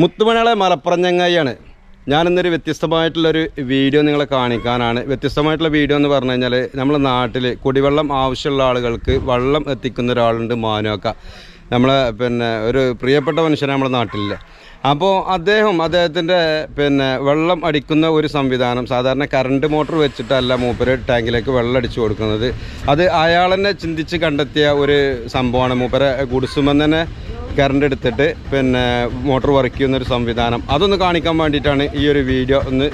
മുത്തുമണികളെ Malappuram ചങ്ങായിയാണ് ഞാനിന്നൊരു വ്യത്യസ്തമായിട്ടുള്ളൊരു video നിങ്ങളെ കാണിക്കാനാണ്. വ്യത്യസ്തമായിട്ടുള്ള വീഡിയോ എന്ന് പറഞ്ഞു കഴിഞ്ഞാൽ നമ്മുടെ നാട്ടിൽ കുടിവെള്ളം ആവശ്യമുള്ള ആളുകൾക്ക് വെള്ളം എത്തിക്കുന്ന ഒരാളുണ്ട് മാനുവക്ക നമ്മളെ പിന്നെ ഒരു പ്രിയപ്പെട്ട മനുഷ്യനാണ് നമ്മുടെ നാട്ടിലില്ല. അപ്പോൾ അദ്ദേഹം അദ്ദേഹത്തിന്റെ പിന്നെ വെള്ളം അടിക്കുന്ന ഒരു സംവിധാനം സാധാരണ കറണ്ട് മോട്ടോർ വെച്ചിട്ടല്ല മൂപ്പര് ടാങ്കിലേക്ക് വെള്ളം അടിച്ചു കൊടുക്കുന്നത്. അത് അയാൾ തന്നെ ചിന്തിച്ച് കണ്ടെത്തിയ ഒരു സംഭവമാണ്. മൂപ്പരെ ഗുഡ്സുമെന്ന് തന്നെ കറണ്ട് എടുത്തിട്ട് പിന്നെ മോട്ടോർ വർക്ക് ചെയ്യുന്ന ഒരു സംവിധാനം. അതൊന്ന് കാണിക്കാൻ വേണ്ടിയിട്ടാണ് ഈ ഒരു വീഡിയോ ഒന്ന്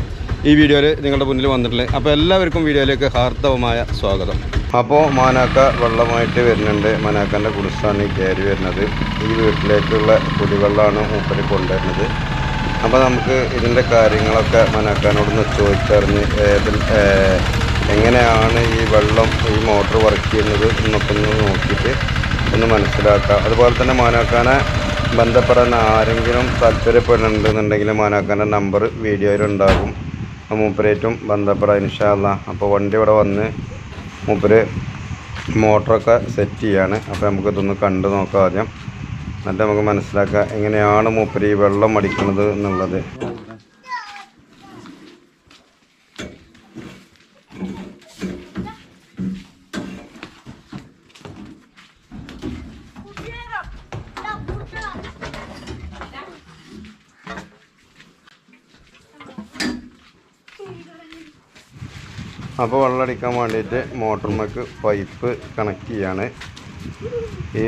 ഈ വീഡിയോയിൽ നിങ്ങളുടെ മുന്നിൽ വന്നിട്ടുള്ളത്. അപ്പോൾ എല്ലാവർക്കും വീഡിയോയിലേക്ക് ഹാർദവമായ സ്വാഗതം. അപ്പോൾ മാനാക്ക വെള്ളമായിട്ട് വരുന്നുണ്ട്. മാനാക്കന്റെ കുടിസാണ് ഈ കയറി വരുന്നത്. ഈ വീട്ടിലേക്കുള്ള കുടിവെള്ളമാണ് മൂപ്പര് കൊണ്ടുവരുന്നത്. അപ്പോൾ നമുക്ക് ഇതിന്റെ കാര്യങ്ങളൊക്കെ മനാക്കാനോടൊന്ന് ചോദിച്ചറിഞ്ഞ് എങ്ങനെയാണ് ഈ വെള്ളം ഈ മോട്ടോർ വർക്ക് ചെയ്യുന്നത് എന്നൊക്കെ ഒന്ന് നോക്കിയിട്ട് ഒന്ന് മനസ്സിലാക്കാം അതുപോലെ തന്നെ മാനാക്കാനെ ബന്ധപ്പെടാൻ ആരെങ്കിലും താല്പര്യപ്പെടുന്നുണ്ടെന്നുണ്ടെങ്കിൽ മാനാക്കാന്റെ നമ്പർ വീഡിയോയിലുണ്ടാകും മൂപ്പരേറ്റും ബന്ധപ്പെടാം ഇൻഷാല്ല അപ്പോൾ വണ്ടി ഇവിടെ വന്ന് മൂപ്പര് മോട്ടറൊക്കെ സെറ്റ് ചെയ്യാണ്. അപ്പോൾ നമുക്കിതൊന്ന് കണ്ടു നോക്കാം ആദ്യം. എന്നിട്ട് നമുക്ക് മനസ്സിലാക്കാം എങ്ങനെയാണ് മൂപ്പര് ഈ വെള്ളം അടിക്കുന്നത് എന്നുള്ളത്. അപ്പോൾ വെള്ളം അടിക്കാൻ വേണ്ടിയിട്ട് മോട്ടറിലേക്ക് പൈപ്പ് കണക്ട് ചെയ്യാണ്. ഈ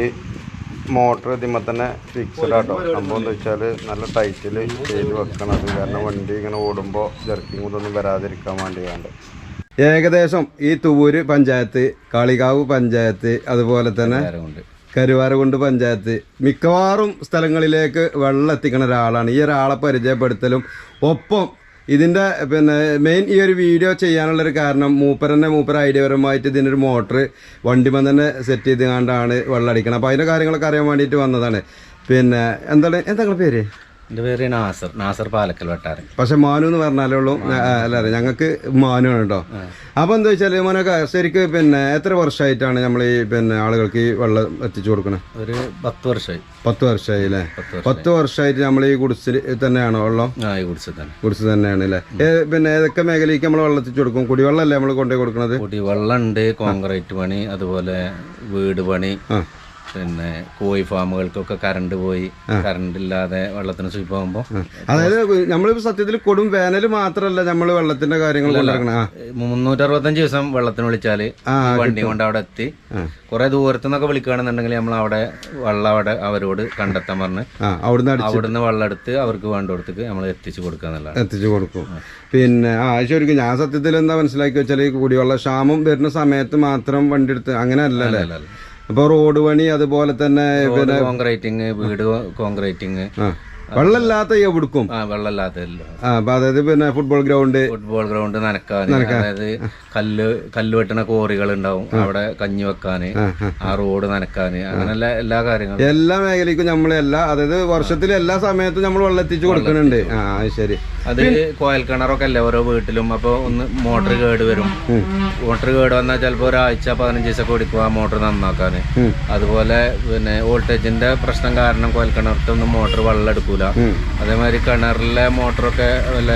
മോട്ടർ ഇതിമ്മ തന്നെ ഫിക്സഡ് ആട്ടോ. സംഭവം എന്താ വെച്ചാൽ നല്ല ടൈറ്റിൽ ചെയ്ത് വെക്കണം. അത് കാരണം വണ്ടി ഇങ്ങനെ ഓടുമ്പോൾ ജർക്കിങ് കൊണ്ടൊന്നും വരാതിരിക്കാൻ വേണ്ടിയാണ് ഏകദേശം ഈ തുവൂര് പഞ്ചായത്ത് കാളികാവ് പഞ്ചായത്ത് അതുപോലെ തന്നെ കരുവാരകുണ്ട്. പഞ്ചായത്ത് മിക്കവാറും സ്ഥലങ്ങളിലേക്ക് വെള്ളം എത്തിക്കുന്ന ഒരാളാണ്. ഈ ഒരാളെ പരിചയപ്പെടുത്തലും ഒപ്പം ഇതിന്റെ പിന്നെ മെയിൻ ഈ ഒരു വീഡിയോ ചെയ്യാനുള്ളൊരു കാരണം മൂപ്പരന്നെ മൂപ്പര ഐഡിയപരമായിട്ട് ഇതിനൊരു മോട്ടർ വണ്ടിമൻ തന്നെ സെറ്റ് ചെയ്ത് കണ്ടാണ് വെള്ളം അടിക്കണം അപ്പോൾ അതിന്റെ കാര്യങ്ങളൊക്കെ അറിയാൻ വേണ്ടിയിട്ട് വന്നതാണ്. പിന്നെ എന്താണ് എന്താ പേര്? എന്റെ പേര് നാസർ നാസർ പാലക്കൽ വട്ടാരൻ പക്ഷെ മാനു എന്ന് പറഞ്ഞാലേ ഉള്ളൂ. ഞാ- ആ, അല്ല അല്ല ഞങ്ങൾക്ക് മാനു ആണ് കേട്ടോ അപ്പോൾ എന്താ വെച്ചാൽ മോനൊക്കെ ശരിക്കും പിന്നെ എത്ര വർഷമായിട്ടാണ് നമ്മൾ ഈ പിന്നെ ആളുകൾക്ക് ഈ വെള്ളം എത്തിച്ചു കൊടുക്കണേ? ഒരു പത്ത് വർഷമായി പത്ത് വർഷമായി അല്ലേ? പത്ത് വർഷം പത്ത് വർഷമായിട്ട് നമ്മൾ ഈ കുടിച്ചിൽ തന്നെയാണോ വെള്ളം ഈ തന്നെ. തന്നെയാണ് അല്ലേ? പിന്നെ ഏതൊക്കെ മേഖലയ്ക്ക് നമ്മൾ വെള്ളം എത്തിച്ചു കൊടുക്കും? കുടിവെള്ളം അല്ലേ നമ്മൾ കൊണ്ടുപോയി കൊടുക്കുന്നത് കുടിവെള്ളം ഉണ്ട് കോൺക്രീറ്റ് പണി അതുപോലെ വീട് പണി പിന്നെ കോഴി ഫാമുകൾക്കൊക്കെ കറണ്ട് പോയി കറണ്ട് ഇല്ലാതെ വെള്ളത്തിന് സുഖമാകുമ്പോൾ അതായത് നമ്മളിപ്പോ സത്യത്തിൽ കൊടും വേനൽ മാത്രമല്ല നമ്മൾ വെള്ളത്തിന്റെ കാര്യങ്ങൾ മുന്നൂറ്ററുപത്തഞ്ച് ദിവസം വെള്ളത്തിന് വിളിച്ചാൽ വണ്ടി കൊണ്ട് അവിടെ എത്തി. കുറെ ദൂരത്തു നിന്നൊക്കെ വിളിക്കുകയാണെന്നുണ്ടെങ്കിൽ നമ്മൾ അവിടെ വെള്ളം അവിടെ അവരോട് കണ്ടെത്താൻ പറഞ്ഞ് അവിടുന്ന് വെള്ളം എടുത്ത് അവർക്ക് വേണ്ടടുത്തേക്ക് നമ്മൾ എത്തിച്ചു കൊടുക്കുക എന്നുള്ളതാണ്. എത്തിച്ചു കൊടുക്കും. പിന്നെ ആ ശരിക്കും ഞാൻ സത്യത്തിൽ എന്താ മനസ്സിലാക്കി വെച്ചാൽ ഈ കുടിവെള്ള ക്ഷാമം വരുന്ന സമയത്ത് മാത്രം വണ്ടി എടുത്ത് അങ്ങനെ അല്ലല്ലേ അല്ല. റോഡ് പണി അതുപോലെ തന്നെ പിന്നെ കോൺക്രീറ്റിങ് വീട് കോൺക്രീറ്റിങ്. വെള്ളമില്ലാത്ത എവിടുക്കും? ആ ആ അപ്പൊ അതായത് പിന്നെ ഫുട്ബോൾ ഗ്രൗണ്ട് ഫുട്ബോൾ ഗ്രൗണ്ട് നനക്കാൻ അതായത് കല്ല് കല്ല് വെട്ടണ കോറികൾ ഉണ്ടാവും അവിടെ കഞ്ഞി വെക്കാന് ആ റോഡ് നനക്കാന്. അങ്ങനെയുള്ള എല്ലാ കാര്യങ്ങളും. എല്ലാ മേഖലയ്ക്കും നമ്മളെല്ലാം അതായത് വർഷത്തിൽ എല്ലാ സമയത്തും നമ്മൾ വെള്ളം എത്തിച്ചു കൊടുക്കുന്നുണ്ട് ആ ശരി. അത് കോയൽ കിണറൊക്കെ അല്ലേ ഓരോ വീട്ടിലും. അപ്പൊ ഒന്ന് മോട്ടർ കേട് വരും. മോട്ടർ കേട് വന്നാൽ ചിലപ്പോൾ ഒരാഴ്ച പതിനഞ്ച് ദിവസമൊക്കെ എടുക്കും ആ മോട്ടർ നന്നാക്കാന്. അതുപോലെ പിന്നെ വോൾട്ടേജിന്റെ പ്രശ്നം കാരണം കോയൽ കിണറത്തൊന്നും മോട്ടർ വെള്ളം എടുക്കൂല. അതേമാതിരി കിണറിലെ മോട്ടറൊക്കെ വല്ല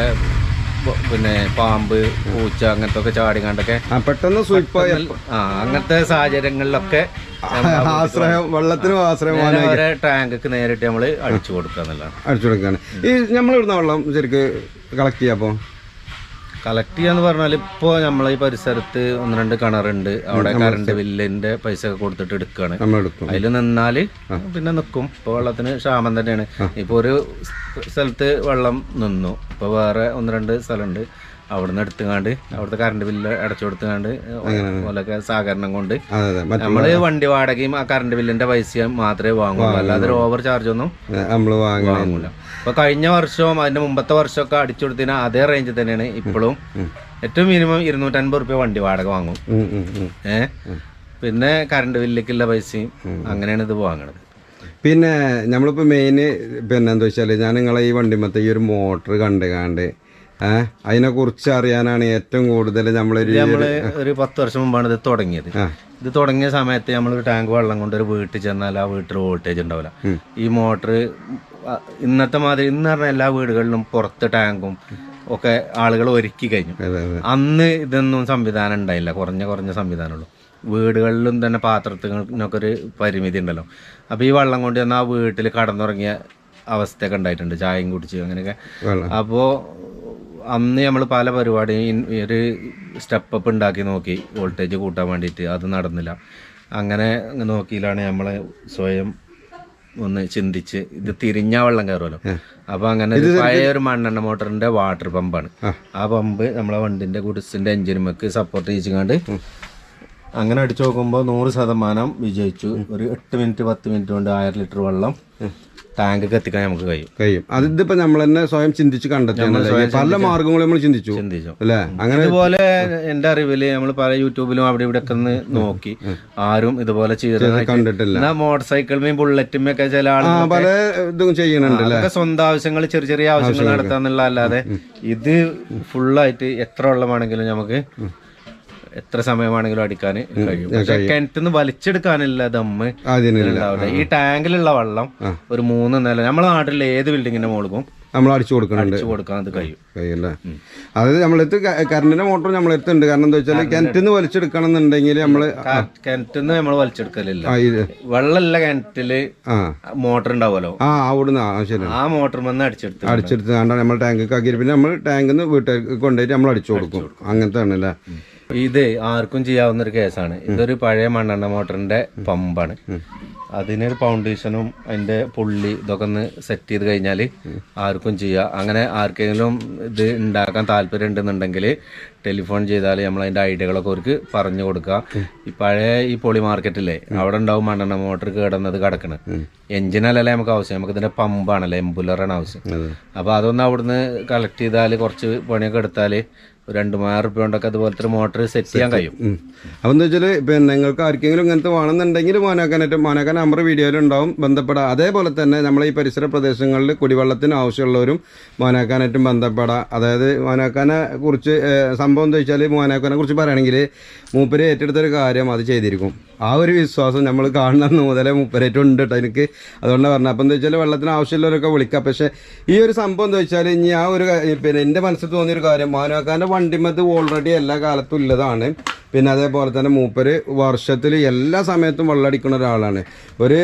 പിന്നെ പാമ്പ് പൂച്ച അങ്ങനത്തെ ഒക്കെ ചാടിങ്ങാണ്ടൊക്കെ കണ്ടൊക്കെ പെട്ടെന്ന് സ്വീപ്പ് ആ അങ്ങനത്തെ സാഹചര്യങ്ങളിലൊക്കെ ആശ്രയം വെള്ളത്തിനും ആശ്രയം അവരെ ടാങ്കക്ക് നേരിട്ട് നമ്മൾ അടിച്ചു കൊടുക്കുക എന്നുള്ളതാണ്. അടിച്ചു കൊടുക്കാണ് ഈ നമ്മളിവിടുന്ന വെള്ളം ശരിക്ക് കളക്ട് ചെയ്യാം അപ്പോൾ കളക്ട് ചെയ്യാന്ന് പറഞ്ഞാൽ ഇപ്പോൾ നമ്മളെ ഈ പരിസരത്ത് ഒന്ന് രണ്ട് കിണറുണ്ട്. അവിടെ കറണ്ട് ബില്ലിന്റെ പൈസ ഒക്കെ കൊടുത്തിട്ട് എടുക്കുകയാണ് നമ്മൾ എടുക്കും. അതിൽ നിന്നാൽ പിന്നെ നിക്കും. ഇപ്പൊ വെള്ളത്തിന് ക്ഷാമം തന്നെയാണ്. ഇപ്പൊ ഒരു സ്ഥലത്ത് വെള്ളം നിന്നു. ഇപ്പോൾ വേറെ ഒന്ന് രണ്ട് സ്ഥലമുണ്ട്. അവിടുന്ന് എടുത്തുകാണ്ട് അവിടുത്തെ കറണ്ട് ബില്ല് അടച്ചു കൊടുത്തുകാണ്ട് അതുപോലൊക്കെ സഹകരണം കൊണ്ട് നമ്മൾ വണ്ടി വാടകയും ആ കറണ്ട് ബില്ലിന്റെ പൈസ മാത്രമേ വാങ്ങുള്ളൂ. അല്ലാതെ ഓവർ ചാർജ് ഒന്നും നമ്മൾ വാങ്ങൂല. അപ്പൊ കഴിഞ്ഞ വർഷവും അതിന്റെ മുമ്പത്തെ വർഷമൊക്കെ അടിച്ചു കൊടുത്തതിന് അതേ റേഞ്ചിൽ തന്നെയാണ്. ഇപ്പോഴും ഏറ്റവും മിനിമം ഇരുന്നൂറ്റൻപത് റുപ്യ വണ്ടി വാടക വാങ്ങും. ഉം, ഉം, ഉം. ഏ? പിന്നെ കറണ്ട് ബില്ലിലേക്കുള്ള പൈസയും അങ്ങനെയാണ് ഇത് വാങ്ങണത്. പിന്നെ നമ്മളിപ്പോൾ മെയിൻ പിന്നെ എന്താ വെച്ചാൽ ഞാൻ നിങ്ങളെ ഈ വണ്ടിമത്തെ ഈ ഒരു മോട്ടർ കണ്ട് കണ്ട് അതിനെ കുറിച്ച് അറിയാനാണ് ഏറ്റവും കൂടുതൽ നമ്മളൊരു നമ്മൾ ഒരു പത്ത് വർഷം മുമ്പാണ് ഇത് തുടങ്ങിയത്. ഇത് തുടങ്ങിയ സമയത്ത് നമ്മൾ ഒരു ടാങ്ക് വെള്ളം കൊണ്ട് ഒരു വീട്ടിൽ ചെന്നാൽ ആ വീട്ടിൽ വോൾട്ടേജ് ഉണ്ടാവില്ല. ഈ മോട്ടർ ഇന്നത്തെ മാതിരി ഇന്ന് പറഞ്ഞ എല്ലാ വീടുകളിലും പുറത്ത് ടാങ്കും ഒക്കെ ആളുകൾ ഒരുക്കി കഴിഞ്ഞു. അന്ന് ഇതൊന്നും സംവിധാനം ഉണ്ടായില്ല. കുറഞ്ഞ കുറഞ്ഞ സംവിധാനമുള്ളൂ. വീടുകളിലും തന്നെ പാത്രത്തിനൊക്കെ ഒരു പരിമിതി ഉണ്ടല്ലോ. അപ്പോൾ ഈ വെള്ളം കൊണ്ട് തന്നെ ആ വീട്ടിൽ കടന്നുറങ്ങിയ അവസ്ഥയൊക്കെ ഉണ്ടായിട്ടുണ്ട്. ചായയും കുടിച്ച് അങ്ങനെയൊക്കെ. അപ്പോൾ അന്ന് നമ്മൾ പല പരിപാടിയും ഒരു സ്റ്റെപ്പ് അപ്പ് ഉണ്ടാക്കി നോക്കി. വോൾട്ടേജ് കൂട്ടാൻ വേണ്ടിയിട്ട് അത് നടന്നില്ല. അങ്ങനെ നോക്കിയിലാണ് നമ്മൾ സ്വയം ഒന്ന് ചിന്തിച്ച് ഇത് തിരിഞ്ഞ വെള്ളം കയറുമല്ലോ അപ്പൊ അങ്ങനെ പഴയ ഒരു മണ്ണെണ്ണ മോട്ടറിന്റെ വാട്ടർ പമ്പാണ് ആ. പമ്പ് നമ്മളെ വണ്ടിന്റെ ഗുഡ്സിന്റെ എഞ്ചിനുമൊക്കെ സപ്പോർട്ട് ചെയ്യിച്ചുകൊണ്ട് അങ്ങനെ അടിച്ചു നോക്കുമ്പോൾ നൂറ് ശതമാനം വിജയിച്ചു. ഒരു എട്ട് മിനിറ്റ് പത്ത് മിനിറ്റ് കൊണ്ട് ആയിരം ലിറ്റർ വെള്ളം ടാങ്ക് എത്തിക്കാൻ നമുക്ക് കഴിയും. കഴിയും. അതിപ്പോ നമ്മൾ തന്നെ സ്വയം ചിന്തിച്ച് കണ്ടെത്തിയാണല്ലേ പല മാർഗങ്ങളും നമ്മൾ ചിന്തിച്ചു. ചിന്തിച്ചു. അല്ലേ? അങ്ങനെ ഇതുപോലെ എന്റെ അറിവിൽ നമ്മൾ പല യൂട്യൂബിലും അവിടെ ഇവിടെ ഒക്കെ നോക്കി. ആരും ഇതുപോലെ കണ്ടിട്ടില്ല. മോട്ടർ സൈക്കിളും ബുള്ളറ്റും ഒക്കെ ചില ആളുകൾ പല ഇതും ചെയ്യുന്നുണ്ട് അതൊക്കെ സ്വന്തം ആവശ്യങ്ങൾ ചെറിയ ചെറിയ ആവശ്യങ്ങൾ നടത്താന്നുള്ള അല്ലാതെ ഇത് ഫുള്ളായിട്ട് എത്ര വെള്ളമാണെങ്കിലും നമുക്ക് എത്ര സമയമാണെങ്കിലും അടിക്കാൻ കഴിയും. പക്ഷെ കിണറ്റിന്ന് വലിച്ചെടുക്കാനില്ല ദമ്മ്. ഉണ്ടാവില്ല ഈ ടാങ്കിലുള്ള വെള്ളം ഒരു മൂന്ന് നില നമ്മളെ നാട്ടിലെ ഏത് ബിൽഡിങ്ങിന്റെ മുകളിലും നമ്മൾ അടിച്ചു കൊടുക്കുന്നുണ്ട് അടിച്ചു കൊടുക്കാൻ അത് കഴിയും. കഴിയല്ലേ അതായത് നമ്മളടുത്ത് കറണ്ടിന്റെ മോട്ടർ നമ്മളെടുത്ത് ഉണ്ട് കാരണം എന്താ വെച്ചാൽ കിണറ്റിന്ന് വലിച്ചെടുക്കണം എന്നുണ്ടെങ്കിൽ നമ്മൾ കിണറ്റിന്ന് നമ്മൾ വലിച്ചെടുക്കലില്ല. വെള്ളമില്ല കിണറ്റിൽ മോട്ടോർ മോട്ടർ ഉണ്ടാവുമല്ലോ. ആ അവിടുന്ന് ആ ശരി ആ മോട്ടർ വന്ന് അടിച്ചെടുത്ത് അടിച്ചെടുത്ത് കണ്ടാണ് നമ്മൾ ടാങ്ക് ആക്കിയിട്ട് പിന്നെ നമ്മൾ ടാങ്കിന്ന് വീട്ടിൽ കൊണ്ടുപോയിട്ട് നമ്മൾ അടിച്ചു കൊടുക്കും. അങ്ങനത്തെ ആണല്ലേ? ഇത് ആർക്കും ചെയ്യാവുന്ന ഒരു കേസാണ്. ഇതൊരു പഴയ മണ്ണെണ്ണ മോട്ടറിന്റെ പമ്പാണ്. അതിനൊരു ഫൗണ്ടേഷനും അതിന്റെ പുള്ളി ഇതൊക്കെ ഒന്ന് സെറ്റ് ചെയ്ത് കഴിഞ്ഞാൽ ആർക്കും ചെയ്യാം. അങ്ങനെ ആർക്കെങ്കിലും ഇത് ഉണ്ടാക്കാൻ താല്പര്യം ഉണ്ടെന്നുണ്ടെങ്കിൽ ടെലിഫോൺ ചെയ്താൽ നമ്മൾ അതിന്റെ ഐഡിയകളൊക്കെ അവർക്ക് പറഞ്ഞു കൊടുക്കുക ഈ പഴയ ഈ പൊളി മാർക്കറ്റില്ലേ അവിടെ ഉണ്ടാവും മണ്ണെണ്ണ മോട്ടർ കേടുന്നത് കിടക്കണ്. എഞ്ചിനല്ലല്ലേ നമുക്ക് ആവശ്യം? നമുക്ക് ഇതിന്റെ പമ്പാണല്ലേ എംബുലറാണ് ആവശ്യം. അപ്പോൾ അതൊന്ന് അവിടുന്ന് കളക്ട് ചെയ്താൽ കുറച്ച് പണിയൊക്കെ എടുത്താൽ ഒരു രണ്ട് മൂവായിരം റുപ്യ കൊണ്ടൊക്കെ അതുപോലത്തെ മോട്ടർ സെറ്റ് ചെയ്യാൻ കഴിയും. അപ്പോൾ എന്ന് വെച്ചാൽ പിന്നെ നിങ്ങൾക്ക് ആർക്കെങ്കിലും ഇങ്ങനത്തെ വേണമെന്നുണ്ടെങ്കിൽ മോനാക്കാനായിട്ട് മോനാക്കാൻ നമ്പർ വീഡിയോയിലുണ്ടാവും ബന്ധപ്പെടാം അതേപോലെ തന്നെ നമ്മളെ ഈ പരിസര പ്രദേശങ്ങളിൽ കുടിവെള്ളത്തിന് ആവശ്യമുള്ളവരും മോനാക്കാനായിട്ടും ബന്ധപ്പെടാം. അതായത് മോനാക്കാനെ കുറിച്ച് സംഭവം എന്താ വെച്ചാൽ മോനാക്കാനെ കുറിച്ച് പറയുകയാണെങ്കിൽ മൂപ്പര് ഏറ്റെടുത്തൊരു കാര്യം അത് ചെയ്തിരിക്കും. ആ ഒരു വിശ്വാസം നമ്മൾ കാണുന്ന മുതലേ മുപ്പരേറ്റം ഉണ്ട് കേട്ടോ എനിക്ക്. അതുകൊണ്ടാണ് പറഞ്ഞത് അപ്പം എന്താ വെച്ചാൽ വെള്ളത്തിന് ആവശ്യമുള്ളവരൊക്കെ വിളിക്കാം. പക്ഷേ ഈ ഒരു സംഭവം എന്താ വെച്ചാൽ ഇനി ആ ഒരു പിന്നെ എന്റെ മനസ്സിൽ തോന്നിയൊരു കാര്യം. മാനവക്കാരന്റെ വണ്ടിമത്ത് ഓൾറെഡി എല്ലാ കാലത്തും ഉള്ളതാണ്. പിന്നെ അതേപോലെ തന്നെ മൂപ്പര് വർഷത്തിൽ എല്ലാ സമയത്തും വെള്ളം അടിക്കുന്ന ഒരാളാണ്. ഒരു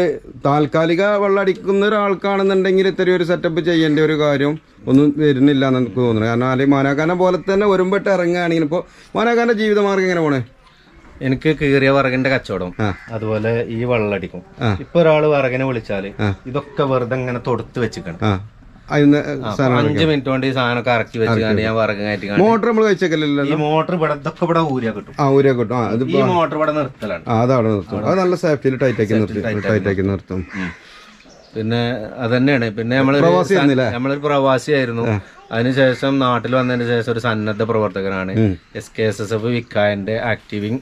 താൽക്കാലിക വെള്ളം അടിക്കുന്ന ഒരാൾക്കാണെന്നുണ്ടെങ്കിൽ ഇത്രയും ഒരു സെറ്റപ്പ് ചെയ്യേണ്ട ഒരു കാര്യം ഒന്നും വരുന്നില്ല എന്ന് എനിക്ക് തോന്നുന്നു കാരണം അല്ലെങ്കിൽ മാനാക്കാനെ പോലെ തന്നെ ഒരുമ്പിട്ട് ഇറങ്ങുകയാണെങ്കിൽ ഇപ്പോൾ മാനാക്കാന്റെ ജീവിതമാർഗം എങ്ങനെ പോണേ? എനിക്ക് കീറിയ വറകിന്റെ കച്ചവടം. അതുപോലെ ഈ വെള്ളടിക്കും. ഇപ്പൊ ഒരാൾ വറകിനെ വിളിച്ചാൽ ഇതൊക്കെ വെറുതെ ഇങ്ങനെ തൊടുത്ത് വെച്ചിക്കണം. അഞ്ചു മിനിറ്റ് കൊണ്ട് ഈ സാധനമൊക്കെ ഇറക്കി വെച്ചുകൊണ്ട് ഞാൻ വറക് കയറ്റി മോട്ടർ നമ്മൾ കഴിച്ചേക്കല്ലോ ഈ മോട്ടർ ഇവിടെ ഇതൊക്കെ ഇവിടെ ഊരിയ കിട്ടും. ആ ഊരിയ കിട്ടും. ഈ മോട്ടർ ഇവിടെ നിർത്തലാണ്. അതവിടെ നിർത്തും. അത് നല്ല സേഫ്റ്റിയിൽ ടൈറ്റാക്കി നിർത്തി. ടൈറ്റാക്കി നിർത്തും. പിന്നെ അതന്നെയാണ് പിന്നെ? സ- നമ്മളൊരു പ്രവാസിയായിരുന്നു അതിനുശേഷം നാട്ടിൽ വന്നതിന് ശേഷം ഒരു സന്നദ്ധ പ്രവർത്തകനാണ് S K S S F വിക്കായന്റെ ആക്റ്റീവിംഗ്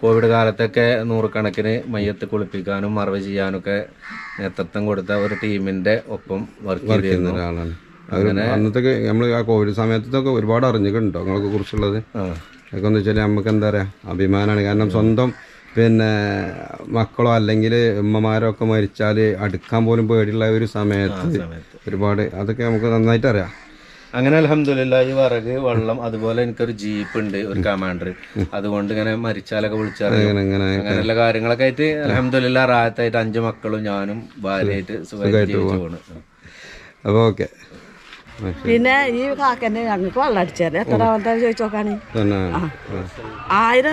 കോവിഡ് കാലത്തൊക്കെ നൂറുകണക്കിന് മയ്യത്ത് കുളിപ്പിക്കാനും മറവ് ചെയ്യാനൊക്കെ നേതൃത്വം കൊടുത്ത ഒരു ടീമിന്റെ ഒപ്പം വർക്ക് ചെയ്തിരുന്ന. ഒരാളാണ്. അന്നത്തെ നമ്മൾ ആ കോവിഡ് സമയത്തൊക്കെ ഒരുപാട് അറിഞ്ഞിട്ടുണ്ടോ നിങ്ങളെ കുറിച്ചുള്ളത്. അതൊക്കെ എന്ന് വെച്ചാൽ നമുക്ക് എന്താ പറയാ അഭിമാനമാണ് കാരണം സ്വന്തം പിന്നെ മക്കളോ അല്ലെങ്കിൽ ഉമ്മമാരോ ഒക്കെ മരിച്ചാൽ അടുക്കാൻ പോലും പേടിയുള്ള ഒരു സമയത്ത്. ഒരുപാട് അതൊക്കെ നമുക്ക് നന്നായിട്ട് അറിയാം. അങ്ങനെ അലഹമില്ല ഈ വിറക് വെള്ളം അതുപോലെ എനിക്കൊരു ജീപ്പ് ഉണ്ട് ഒരു കമാൻഡർ. അതുകൊണ്ട് ഇങ്ങനെ മരിച്ചാലൊക്കെ ഇങ്ങനെ അങ്ങനെയുള്ള കാര്യങ്ങളൊക്കെ ആയിട്ട് അലഹമില്ല റാഹത്തായിട്ട് അഞ്ചു മക്കളും ഞാനും ഭാര്യയായിട്ട് സുഖമായിട്ട് ജീവിച്ചു പോണ്. അപ്പോൾ ഓക്കെ. പിന്നെ ഈ കാക്കന്നെ ഞങ്ങൾക്ക് വെള്ളം അടിച്ചാൽ എത്ര ആവട്ടെ ചോദിച്ചു നോക്കാണ് ആയിരം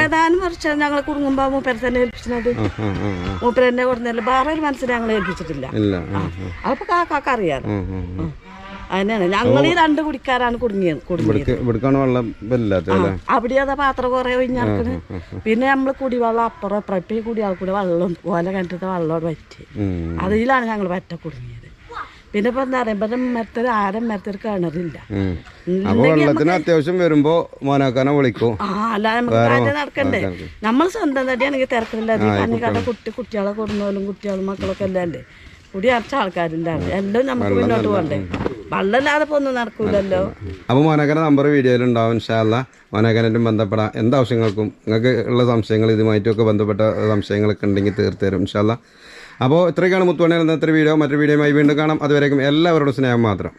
ഏതാനും വർഷം ഞങ്ങൾ കുടുങ്ങുമ്പോ മൂപ്പര് തന്നെ ഏൽപ്പിച്ചത്. മൂപ്പര് തന്നെ കൊടുന്നല്ല വേറെ ഒരു മനസ്സിനെ ഞങ്ങൾ ഏൽപ്പിച്ചിട്ടില്ല. അപ്പൊ കാക്കാക്ക് അറിയാം. അതിനാണ് ഞങ്ങൾ ഈ രണ്ട് കുടിക്കാരാണ് കുടുങ്ങിയത്. അവിടെ അതാ പാത്രം കുറെ ഒഴിഞ്ഞിറക്കണ് പിന്നെ നമ്മൾ കുടിവെള്ളം അപ്പുറം അപ്പുറം ഇപ്പൊ ഈ കുടിയാൾ കൂടി വെള്ളം ഓല കണ്ടിട്ട് വെള്ളം വറ്റി. അതിലാണ് ഞങ്ങൾ പറ്റ കുടുങ്ങിയത്. പിന്നെ ഇപ്പൊ ഇപ്പം മരത്തിൽ ആരും മരത്തിൽ കിണറില്ല. അപ്പൊ വെള്ളത്തിന് അത്യാവശ്യം വരുമ്പോ മോനാക്കാനെ വിളിക്കും. ആ അല്ല നമുക്ക് കാര്യം നടക്കണ്ടേ? നമ്മൾ സ്വന്തം തടിയാണെങ്കിൽ തിരക്കില്ല കുട്ടി കുട്ടികളെ കൊടുന്നോലും കുട്ടികളും മക്കളൊക്കെ എല്ലാം അല്ലേ? കുടി അടച്ച ആൾക്കാരില്ലാണ് എല്ലാം നമുക്ക് മുന്നോട്ട് പോകണ്ടേ? വെള്ളമില്ലാതെ ഇപ്പൊ ഒന്നും നടക്കൂലല്ലോ. അപ്പൊ മോനക്കന്റെ നമ്പർ വീഡിയോയിൽ ഉണ്ടാവും ഇൻഷാല്ല മോനക്കനായിട്ടും ബന്ധപ്പെടാം. എന്താവശ്യങ്ങൾക്കും? നിങ്ങൾക്ക് ഉള്ള സംശയങ്ങൾ ഇതുമായിട്ടൊക്കെ ബന്ധപ്പെട്ട സംശയങ്ങളൊക്കെ ഉണ്ടെങ്കിൽ തീർത്തരും ഇൻഷാല്ല അപ്പോൾ ഇത്രയൊക്കെയാണ് മുത്തുവണ്ണേൽ ഇന്നത്തെ വീഡിയോ. മറ്റൊരു വീഡിയോയുമായി വീണ്ടും കാണാം. അതുവരേക്കും എല്ലാവരോടും സ്നേഹം മാത്രം.